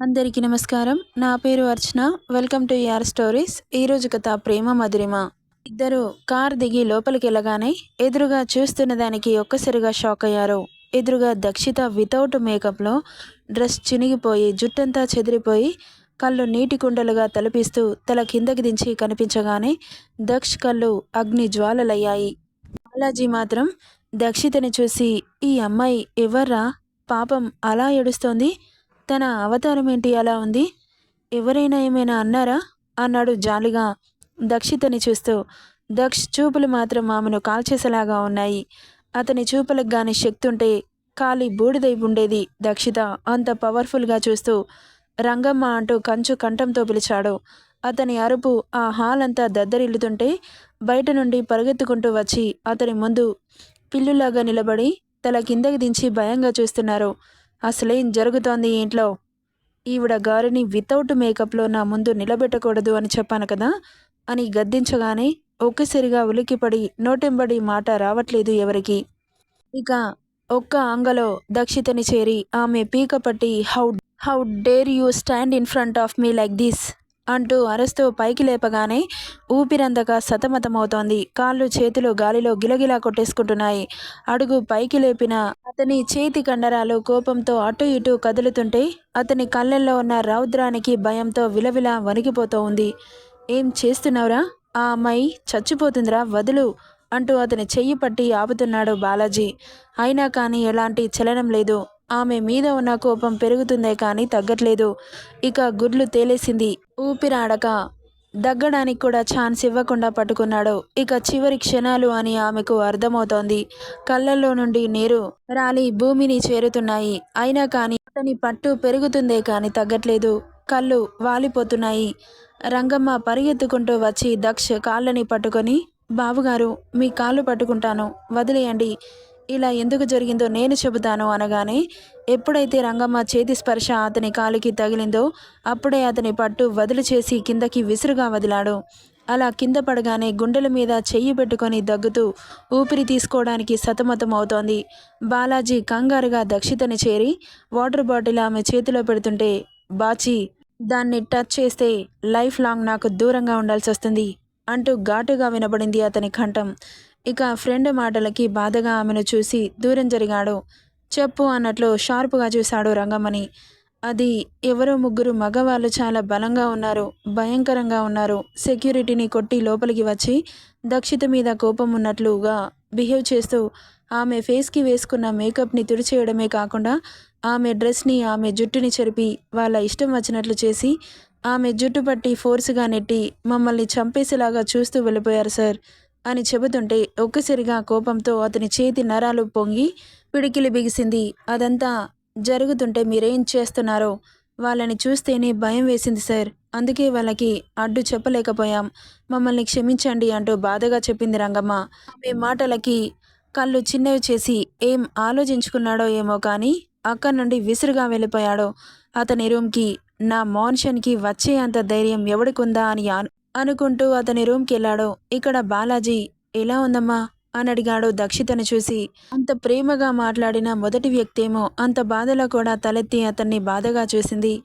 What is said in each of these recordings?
అందరికీ నమస్కారం. నా పేరు Archana. Welcome to Yaar stories ఈరోజు కథ ప్రేమ మధురిమ. ఇద్దరు కార్ దిగి లోపలికి వెళ్ళగానే ఎదురుగా చూస్తున్న దానికి ఒక్కసారిగా షాక్ అయ్యారు. ఎదురుగా దక్షిత వితౌట్ మేకప్లో డ్రెస్ చినిగిపోయి జుట్టంతా చెదిరిపోయి కళ్ళు నీటి కుండలుగా తలపిస్తూ తల కిందకి దించి కనిపించగానే దక్ష్ కళ్ళు అగ్ని జ్వాలలయ్యాయి. బాలాజీ మాత్రం దక్షితని చూసి ఈ అమ్మాయి ఎవర్రా? పాపం అలా ఏడుస్తోంది. తన అవతారం ఏంటి? అలా ఉంది. ఎవరైనా ఏమైనా అన్నారా? అన్నాడు జాలిగా దక్షితని చూస్తూ. దక్ష్ చూపులు మాత్రం ఆమెను కాల్చేసేలాగా ఉన్నాయి. అతని చూపులకు గాని శక్తి ఉంటే కాలి బూడిదై ఉండేది దక్షిత. అంత పవర్ఫుల్గా చూస్తూ రంగమ్మ అంటూ కంచు కంఠంతో పిలిచాడు. అతని అరుపు ఆ హాల్ అంతా దద్దరిల్లుతుంటే బయట నుండి పరుగెత్తుకుంటూ వచ్చి అతని ముందు పిల్లులాగా నిలబడి తల కిందకి దించి భయంగా చూస్తున్నారు. అసలేం జరుగుతోంది ఇంట్లో? ఈవిడ గారిని వితౌట్ మేకప్లో నా ముందు నిలబెట్టకూడదు అని చెప్పాను కదా? అని గద్దించగానే ఒక్కసారిగా ఉలిక్కిపడి నోటెంబడి మాట రావట్లేదు ఎవరికి. ఇక ఒక్క అంగలో దక్షితని చేరి ఆమె పీక పట్టి how how dare you stand in front of me like this? అంటూ అరస్తూ పైకి లేపగానే ఊపిరందక సతమతమవుతోంది. కాళ్ళు చేతులు గాలిలో గిలగిలా కొట్టేసుకుంటున్నాయి. అడుగు పైకి లేపిన అతని చేతి కండరాలు కోపంతో అటు ఇటు కదులుతుంటే అతని కళ్ళల్లో ఉన్న రౌద్రానికి భయంతో విలవిల వణికిపోతూ ఉంది. ఏం చేస్తున్నావురా? ఆ అమ్మాయి చచ్చిపోతుందిరా వదులు అంటూ అతని చెయ్యి పట్టి ఆపుతున్నాడు బాలాజీ. అయినా కానీ ఎలాంటి చలనం లేదు. ఆమె మీద ఉన్న కోపం పెరుగుతుందే కానీ తగ్గట్లేదు. ఇక గుడ్లు తేలేసింది ఊపిరాడక. దగ్గడానికి కూడా ఛాన్స్ ఇవ్వకుండా పట్టుకున్నాడు. ఇక చివరి క్షణాలు అని ఆమెకు అర్థమవుతోంది. కళ్ళల్లో నుండి నీరు రాలి భూమిని చేరుతున్నాయి. అయినా కానీ అతని పట్టు పెరుగుతుందే కానీ తగ్గట్లేదు. కళ్ళు వాలిపోతున్నాయి. రంగమ్మ పరిగెత్తుకుంటూ వచ్చి దక్ష కాళ్ళని పట్టుకొని బాబుగారు మీ కాళ్ళు పట్టుకుంటాను. వదిలేయండి. ఇలా ఎందుకు జరిగిందో నేను చెబుతాను అనగానే ఎప్పుడైతే రంగమ్మ చేతి స్పర్శ అతని కాలికి తగిలిందో అప్పుడే అతని పట్టు వదిలి చేసి కిందకి విసురుగా వదిలాడు. అలా కింద పడగానే గుండెల మీద చెయ్యి పెట్టుకొని దగ్గుతూ ఊపిరి తీసుకోవడానికి సతమతం అవుతోంది. బాలాజీ కంగారుగా దక్షితని చేరి వాటర్ బాటిల్ ఆమె చేతిలో పెడుతుంటే బాచి దాన్ని టచ్ చేస్తే లైఫ్ లాంగ్ నాకు దూరంగా ఉండాల్సి వస్తుంది అంటూ ఘాటుగా వినబడింది అతని కంఠం. ఇక ఫ్రెండ్ మాటలకి బాధగా ఆమెను చూసి దూరం జరిగాడు. చెప్పు అన్నట్లు షార్పుగా చూశాడు రంగమని అది ఎవరో ముగ్గురు మగవాళ్ళు చాలా బలంగా ఉన్నారు భయంకరంగా ఉన్నారు. సెక్యూరిటీని కొట్టి లోపలికి వచ్చి దక్షిత మీద కోపం ఉన్నట్లుగా బిహేవ్ చేస్తూ ఆమె ఫేస్కి వేసుకున్న మేకప్ని తుడిచేయడమే కాకుండా ఆమె డ్రెస్ని ఆమె జుట్టుని చెరిపి వాళ్ళ ఇష్టం వచ్చినట్లు చేసి ఆమె జుట్టు పట్టి ఫోర్స్గా నెట్టి మమ్మల్ని చంపేసేలాగా చూస్తూ వెళ్ళిపోయారు సార్. అని చెబుతుంటే ఒక్కసారిగా కోపంతో అతని చేతి నరాలు పొంగి పిడికిలి బిగిసింది. అదంతా జరుగుతుంటే మీరేం చేస్తున్నారో వాళ్ళని చూస్తేనే భయం వేసింది సార్. అందుకే వాళ్ళకి అడ్డు చెప్పలేకపోయాం. మమ్మల్ని క్షమించండి అంటూ బాధగా చెప్పింది రంగమ్మ. మీ మాటలకి కళ్ళు చిన్నవి చేసి ఏం ఆలోచించుకున్నాడో ఏమో కానీ అక్కడి నుండి విసురుగా వెళ్ళిపోయాడో. అతని రూమ్కి నా మాన్షన్కి వచ్చే అంత ధైర్యం ఎవడికుందా అని అనుకుంటూ అతని రూమ్కి వెళ్ళాడు. ఇక్కడ బాలాజీ ఎలా ఉందమ్మా? అని అడిగాడు దక్షితను చూసి. అంత ప్రేమగా మాట్లాడిన మొదటి వ్యక్తేమో అంత బాధలో కూడా తలెత్తి అతన్ని బాధగా చూసింది.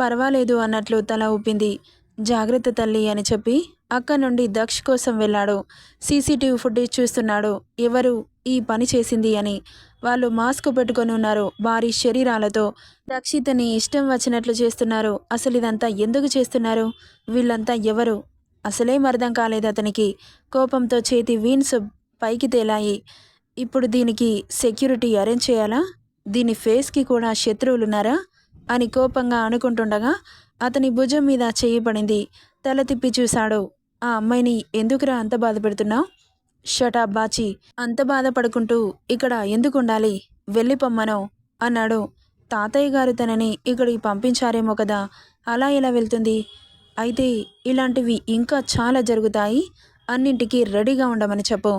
పర్వాలేదు అన్నట్లు తల ఊపింది. జాగ్రత్త తల్లి అని చెప్పి అక్కడి నుండి దక్ష్ కోసం వెళ్ళాడు. సీసీటీవీ ఫుటేజ్ చూస్తున్నాడు. ఎవరు? ఈ పని చేసింది అని. వాళ్ళు మాస్క్ పెట్టుకొని ఉన్నారు భారీ శరీరాలతో. దక్షితని ఇష్టం వచ్చినట్లు చేస్తున్నారు. అసలు ఇదంతా ఎందుకు చేస్తున్నారు? వీళ్ళంతా ఎవరు? అసలేం అర్థం కాలేదు అతనికి. కోపంతో చేతి వీన్స్ పైకి తేలాయి. ఇప్పుడు దీనికి సెక్యూరిటీ అరేంజ్ చేయాలా? దీని ఫేస్కి కూడా శత్రువులున్నారా? అని కోపంగా అనుకుంటుండగా అతని భుజం మీద చెయ్యి పడింది. తల తిప్పి చూశాడు. ఆ అమ్మాయిని ఎందుకురా అంత బాధ పెడుతున్నావు షటా బాచి అంత బాధపడుకుంటూ ఇక్కడ ఎందుకు ఉండాలి వెళ్ళిపమ్మను అన్నాడు. తాతయ్య గారు తనని ఇక్కడికి పంపించారేమో కదా అలా ఎలా వెళ్తుంది? అయితే ఇలాంటివి ఇంకా చాలా జరుగుతాయి. అన్నింటికి రెడీగా ఉండమని చెప్పు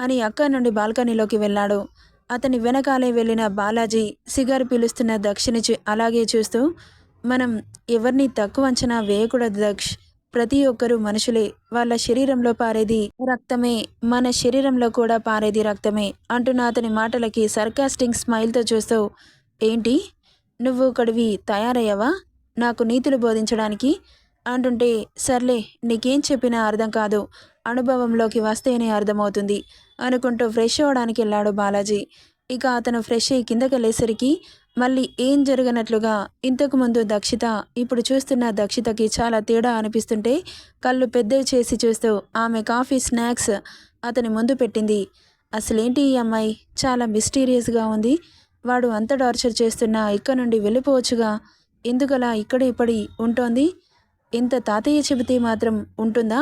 అని అక్క నుండి బాల్కనీలోకి వెళ్ళాడు. అతని వెనకాలే వెళ్ళిన బాలాజీ సిగారు పీలుస్తున్న దక్షిని అలాగే చూస్తూ మనం ఎవరిని తక్కువ అంచనా వేయకూడదు దక్ష్. ప్రతి ఒక్కరూ మనుషులే. వాళ్ళ శరీరంలో పారేది రక్తమే. మన శరీరంలో కూడా పారేది రక్తమే అంటున్న అతని మాటలకి సర్కాస్టింగ్ స్మైల్తో చూస్తూ ఏంటి? నువ్వు ఒకడివి తయారయ్యావా? నాకు నీతులు బోధించడానికి అంటుంటే సర్లే నీకేం చెప్పినా అర్థం కాదు. అనుభవంలోకి వస్తేనే అర్థమవుతుంది అనుకుంటూ ఫ్రెష్ అవ్వడానికి వెళ్ళాడు బాలాజీ. ఇక అతను ఫ్రెష్ అయ్యి కిందకి వెళ్ళేసరికి మళ్ళీ ఏం జరగనట్లుగా ఇంతకుముందు దక్షిత ఇప్పుడు చూస్తున్న దక్షితకి చాలా తేడా అనిపిస్తుంటే కళ్ళు పెద్దవి చేసి చూస్తూ ఆమె కాఫీ స్నాక్స్ అతని ముందు పెట్టింది. అసలేంటి ఈ అమ్మాయి? చాలా మిస్టీరియస్గా ఉంది. వాడు అంత టార్చర్ చేస్తున్నా ఇక్కడ నుండి వెళ్ళిపోవచ్చుగా. ఎందుకలా ఇక్కడ ఇప్పటి ఉంటోంది? ఇంత తాతయ్య చెబితే మాత్రం ఉంటుందా?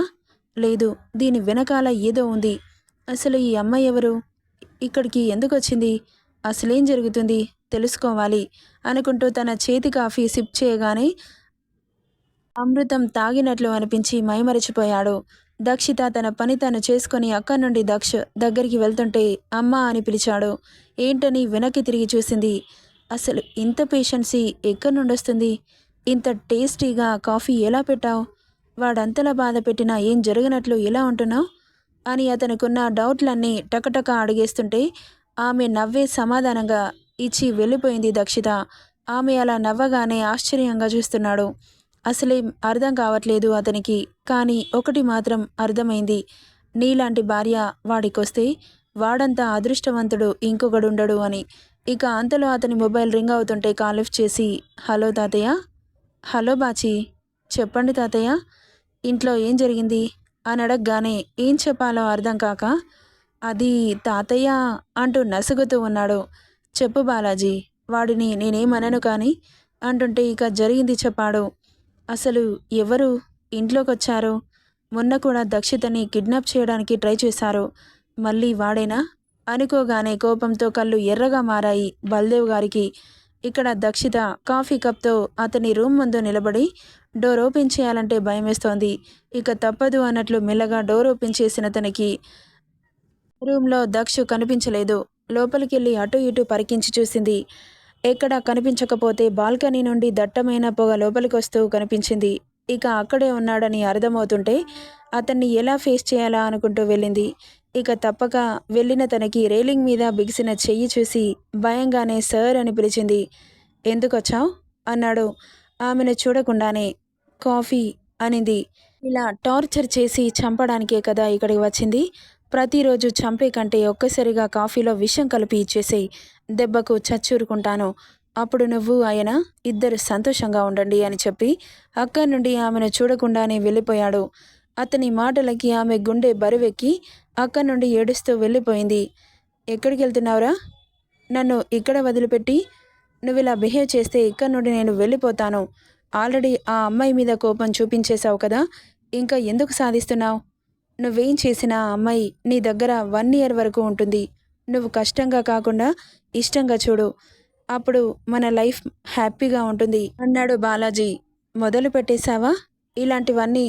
లేదు దీని వెనకాల ఏదో ఉంది. అసలు ఈ అమ్మాయి ఎవరు? ఇక్కడికి ఎందుకు వచ్చింది? అసలేం జరుగుతుంది? తెలుసుకోవాలి. అనుకుంటూ తన చేతి కాఫీ సిప్ చేయగానే అమృతం తాగినట్లు అనిపించి మైమరిచిపోయాడు. దక్షిత తన పని తను చేసుకొని అక్కడి నుండి దక్ష దగ్గరికి వెళ్తుంటే అమ్మ అని పిలిచాడు. ఏంటని వెనక్కి తిరిగి చూసింది. అసలు ఇంత పేషెన్సీ ఎక్కడి నుండి వస్తుంది ఇంత టేస్టీగా కాఫీ ఎలా పెట్టావు? వాడంతలా బాధ పెట్టినా ఏం జరగనట్లు ఎలా ఉంటున్నావు? అని అతనుకున్న డౌట్లన్నీ టకటక అడిగేస్తుంటే ఆమె నవ్వే సమాధానంగా ఇచ్చి వెళ్ళిపోయింది దక్షిత. ఆమె అలా నవ్వగానే ఆశ్చర్యంగా చూస్తున్నాడు. అసలేం అర్థం కావట్లేదు అతనికి కానీ ఒకటి మాత్రం అర్థమైంది. నీలాంటి భార్య వాడికొస్తే వాడంతా అదృష్టవంతుడు ఇంకొకడు ఉండడు అని. ఇక అంతలో అతని మొబైల్ రింగ్ అవుతుంటే కాల్ లిఫ్ట్ చేసి హలో తాతయ్య హలో బాచి చెప్పండి తాతయ్య ఇంట్లో ఏం జరిగింది? అని అడగగానే ఏం చెప్పాలో అర్థం కాక అది తాతయ్య అంటూ నసుగుతూ ఉన్నాడు. చెప్పు బాలాజీ వాడిని నేనేమనను కానీ? అంటుంటే ఇక జరిగింది చెప్పాడు. అసలు ఎవరు ఇంట్లోకి వచ్చారు మొన్న కూడా దక్షితని కిడ్నాప్ చేయడానికి ట్రై చేశారు. మళ్ళీ వాడేనా? అనుకోగానే కోపంతో కళ్ళు ఎర్రగా మారాయి బల్దేవ్ గారికి. ఇక్కడ దక్షిత కాఫీ కప్తో అతని రూమ్ ముందు నిలబడి డోర్ ఓపెన్ చేయాలంటే భయమేస్తోంది. ఇక తప్పదు అన్నట్లు మెల్లగా డోర్ ఓపెన్ చేసిన తనకి రూమ్లో దక్షు కనిపించలేదు. లోపలికెళ్ళి అటు ఇటు పరికించి చూసింది. ఎక్కడా కనిపించకపోతే బాల్కనీ నుండి దట్టమైన పొగ లోపలికి వస్తూ కనిపించింది. ఇక అక్కడే ఉన్నాడని అర్థమవుతుంటే అతన్ని ఎలా ఫేస్ చేయాలా అనుకుంటూ వెళ్ళింది. ఇక తప్పక వెళ్ళిన తనకి రైలింగ్ మీద బిగిసిన చెయ్యి చూసి భయంగానే సార్ అని పిలిచింది. ఎందుకొచ్చావు? అన్నాడు. ఆమెను చూడకుండానే కాఫీ అనింది. ఇలా టార్చర్ చేసి చంపడానికే కదా ఇక్కడికి వచ్చింది. ప్రతిరోజు చంపే కంటే ఒక్కసారిగా కాఫీలో విషం కలిపి ఇచ్చేసేయి దెబ్బకు చచ్చూరుకుంటాను. అప్పుడు నువ్వు ఆయన ఇద్దరు సంతోషంగా ఉండండి అని చెప్పి అక్కడి నుండి ఆమెను చూడకుండానే వెళ్ళిపోయాడు. అతని మాటలకి ఆమె గుండె బరువెక్కి అక్కడి నుండి ఏడుస్తూ వెళ్ళిపోయింది. ఎక్కడికి వెళ్తున్నావురా? నన్ను ఇక్కడ వదిలిపెట్టి నువ్వు ఇలా బిహేవ్ చేస్తే ఇక్కడ నుండి నేను వెళ్ళిపోతాను. ఆల్రెడీ ఆ అమ్మాయి మీద కోపం చూపించేశావు కదా ఇంకా ఎందుకు సాధిస్తున్నావు? నువ్వేం చేసినా ఆ అమ్మాయి నీ దగ్గర వన్ ఇయర్ వరకు ఉంటుంది. నువ్వు కష్టంగా కాకుండా ఇష్టంగా చూడు. అప్పుడు మన లైఫ్ హ్యాపీగా ఉంటుంది అన్నాడు బాలాజీ. మొదలు పెట్టేశావా ఇలాంటివన్నీ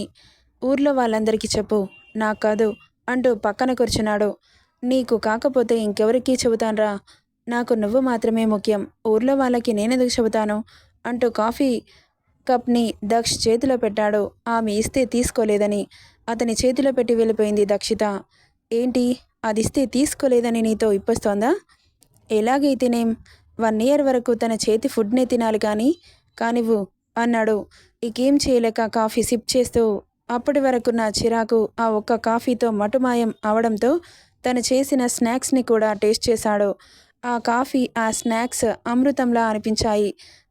ఊర్లో వాళ్ళందరికీ చెప్పు. నాకు కాదు అంటూ పక్కన కూర్చున్నాడు. నీకు కాకపోతే ఇంకెవరికి చెబుతాన్రా? నాకు నువ్వు మాత్రమే ముఖ్యం. ఊర్లో వాళ్ళకి నేనెందుకు చెబుతాను? అంటూ కాఫీ కప్ని దక్ష్ చేతిలో పెట్టాడు. ఆమె ఇస్తే తీసుకోలేదని. అతని చేతిలో పెట్టి వెళ్ళిపోయింది దక్షిత. ఏంటి? అది ఇస్తే తీసుకోలేదని నీతో ఇప్పొస్తోందా? ఎలాగైతేనేం? వన్ ఇయర్ వరకు తన చేతి ఫుడ్నే తినాలి కానీ కానివ్వు అన్నాడు. ఇకేం చేయలేక కాఫీ సిప్ చేస్తూ అప్పటి వరకు నా చిరాకు ఆ ఒక్క కాఫీతో మటుమాయం అవడంతో తను చేసిన స్నాక్స్ని కూడా టేస్ట్ చేశాడు. ఆ కాఫీ ఆ స్నాక్స్ అమృతంలా అనిపించాయి.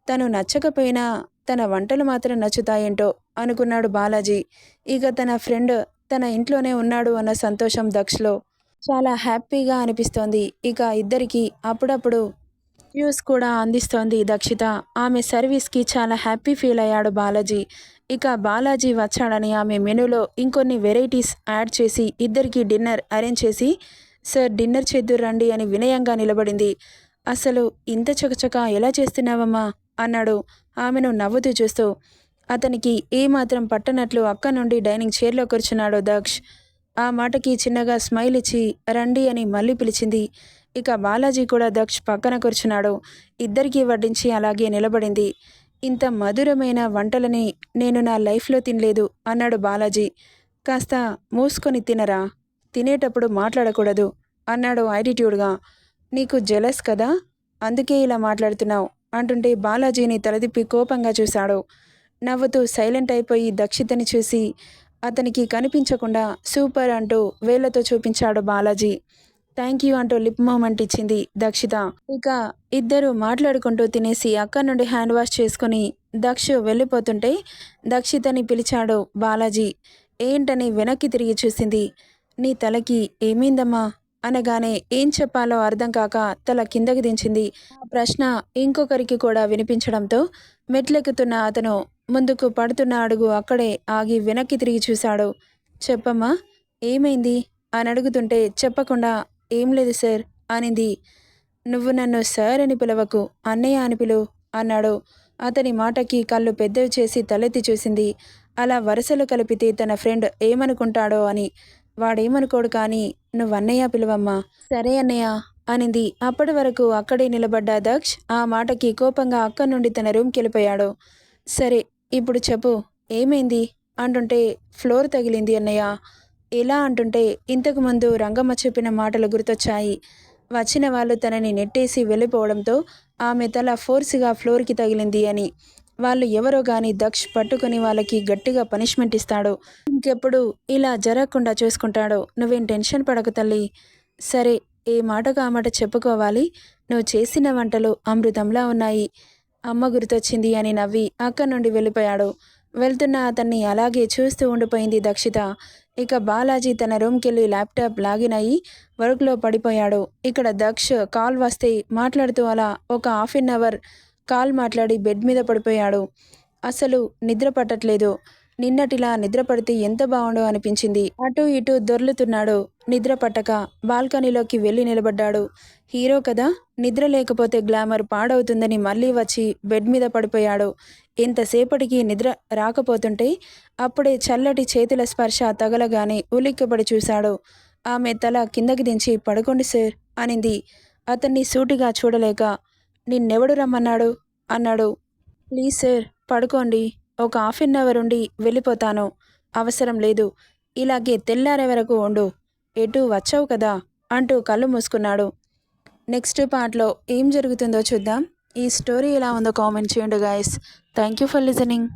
తను నచ్చకపోయినా తన వంటలు మాత్రం నచ్చుతాయేంటో అనుకున్నాడు బాలాజీ. ఇక తన ఫ్రెండ్ తన ఇంట్లోనే ఉన్నాడు అన్న సంతోషం దక్షలో చాలా హ్యాపీగా అనిపిస్తోంది. ఇక ఇద్దరికి అప్పుడప్పుడు జ్యూస్ కూడా అందిస్తోంది దక్షిత. ఆమె సర్వీస్కి చాలా హ్యాపీ ఫీల్ అయ్యాడు బాలాజీ. ఇక బాలాజీ వచ్చాడని ఆమె మెనూలో ఇంకొన్ని వెరైటీస్ యాడ్ చేసి ఇద్దరికి డిన్నర్ అరేంజ్ చేసి సార్ డిన్నర్ చేద్దురు రండి అని వినయంగా నిలబడింది. అసలు ఇంత చకచక ఎలా చేస్తున్నావమ్మా? అన్నాడు. ఆమెను నవ్వుతూ చూస్తూ అతనికి ఏమాత్రం పట్టనట్లు అక్క నుండి డైనింగ్ చైర్లో కూర్చున్నాడు దక్ష్. ఆ మాటకి చిన్నగా స్మైల్ ఇచ్చి రండి అని మళ్ళీ పిలిచింది. ఇక బాలాజీ కూడా దక్ష్ పక్కన కూర్చున్నాడు. ఇద్దరికీ వడ్డించి అలాగే నిలబడింది. ఇంత మధురమైన వంటలని నేను నా లైఫ్లో తినలేదు అన్నాడు బాలాజీ. కాస్త మూసుకొని తినరా? తినేటప్పుడు మాట్లాడకూడదు అన్నాడు యాటిట్యూడ్గా. నీకు జెలస్ కదా? అందుకే ఇలా మాట్లాడుతున్నావు అంటుంటే బాలాజీని తలదిప్పి కోపంగా చూశాడు. నవ్వుతూ సైలెంట్ అయిపోయి దక్షితని చూసి అతనికి కనిపించకుండా సూపర్ అంటూ వేళ్ళతో చూపించాడు బాలాజీ. థ్యాంక్ యూ అంటూ లిప్ మూమెంట్ ఇచ్చింది దక్షిత. ఇక ఇద్దరు మాట్లాడుకుంటూ తినేసి అక్క నుండి హ్యాండ్ వాష్ చేసుకుని దక్ష వెళ్ళిపోతుంటే దక్షితని పిలిచాడు బాలాజీ. ఏంటని వెనక్కి తిరిగి చూసింది. నీ తలకి ఏమైందమ్మా? అనగానే ఏం చెప్పాలో అర్థం కాక తల కిందకి దించింది. ప్రశ్న ఇంకొకరికి కూడా వినిపించడంతో మెట్లెక్కుతున్న అతను ముందుకు పడుతున్న అడుగు అక్కడే ఆగి వెనక్కి తిరిగి చూశాడు. చెప్పమ్మా ఏమైంది? అని అడుగుతుంటే చెప్పకుండా ఏం లేదు సార్ అనింది. నువ్వు నన్ను సార్ అని పిలవకు అన్నయ్య అని పిలువు అన్నాడు. అతని మాటకి కళ్ళు పెద్దవి చేసి తలెత్తి చూసింది. అలా వరుసలు కలిపితే తన ఫ్రెండ్ ఏమనుకుంటాడో అని. వాడేమనుకోడు కానీ నువ్వు అన్నయ్య పిలువమ్మా. సరే అన్నయ్య అనింది. అప్పటి వరకు అక్కడే నిలబడ్డ దక్ష్ ఆ మాటకి కోపంగా అక్కడి నుండి తన రూమ్కి వెళ్ళిపోయాడు. సరే ఇప్పుడు చెప్పు ఏమైంది? అంటుంటే ఫ్లోర్ తగిలింది అన్నయ్య. ఎలా అంటుంటే ఇంతకుముందు రంగమ్మ చెప్పిన మాటలు గుర్తొచ్చాయి. వచ్చిన వాళ్ళు తనని నెట్టేసి వెళ్ళిపోవడంతో ఆమె తల ఫోర్స్గా ఫ్లోర్కి తగిలింది అని. వాళ్ళు ఎవరో గాని దక్ష్ పట్టుకొని వాళ్ళకి గట్టిగా పనిష్మెంట్ ఇస్తాడు. ఇంకెప్పుడు ఇలా జరగకుండా చూసుకుంటాడు నువ్వేం టెన్షన్ పడకు తల్లి. సరే ఏ మాటకు ఆ మాట చెప్పుకోవాలి? నువ్వు చేసిన వంటలు అమృతంలా ఉన్నాయి. అమ్మ గుర్తొచ్చింది అని నవ్వి అక్కడి నుండి వెళ్ళిపోయాడు. వెళ్తున్న అతన్ని అలాగే చూస్తూ ఉండిపోయింది దక్షిత. ఇక బాలాజీ తన రూమ్కి వెళ్ళి ల్యాప్టాప్ లాగిన్ అయ్యి వర్క్లో పడిపోయాడు. ఇక్కడ దక్ష కాల్ వస్తే మాట్లాడుతూ అలా ఒక హాఫ్ అన్ అవర్ కాల్ మాట్లాడి బెడ్ మీద పడిపోయాడు. అసలు నిద్ర పట్టట్లేదు. నిన్నటిలా నిద్రపడితే ఎంత బాగుండో అనిపించింది. అటు ఇటు దొర్లుతున్నాడు. నిద్ర పట్టక బాల్కనీలోకి వెళ్ళి నిలబడ్డాడు. హీరో కదా నిద్ర లేకపోతే గ్లామర్ పాడవుతుందని మళ్ళీ వచ్చి బెడ్ మీద పడిపోయాడు. ఎంతసేపటికి నిద్ర రాకపోతుంటే అప్పుడే చల్లటి చేతుల స్పర్శ తగలగానే ఉలిక్కిపడి చూశాడు. ఆమె తల కిందకి దించి పడుకోండి సార్ అనింది. అతన్ని సూటిగా చూడలేక నిన్నెవడు రమ్మన్నాడు? అన్నాడు. ప్లీజ్ సార్ పడుకోండి ఒక హాఫ్ అన్ అవర్ ఉండి వెళ్ళిపోతాను. అవసరం లేదు. ఇలాగే తెల్లారే వరకు ఉండు. ఎటు వచ్చావు కదా? అంటూ కళ్ళు మూసుకున్నాడు. నెక్స్ట్ పార్ట్లో ఏం జరుగుతుందో చూద్దాం. ఈ స్టోరీ ఎలా ఉందో కామెంట్ చేయండి guys. Thank you for listening.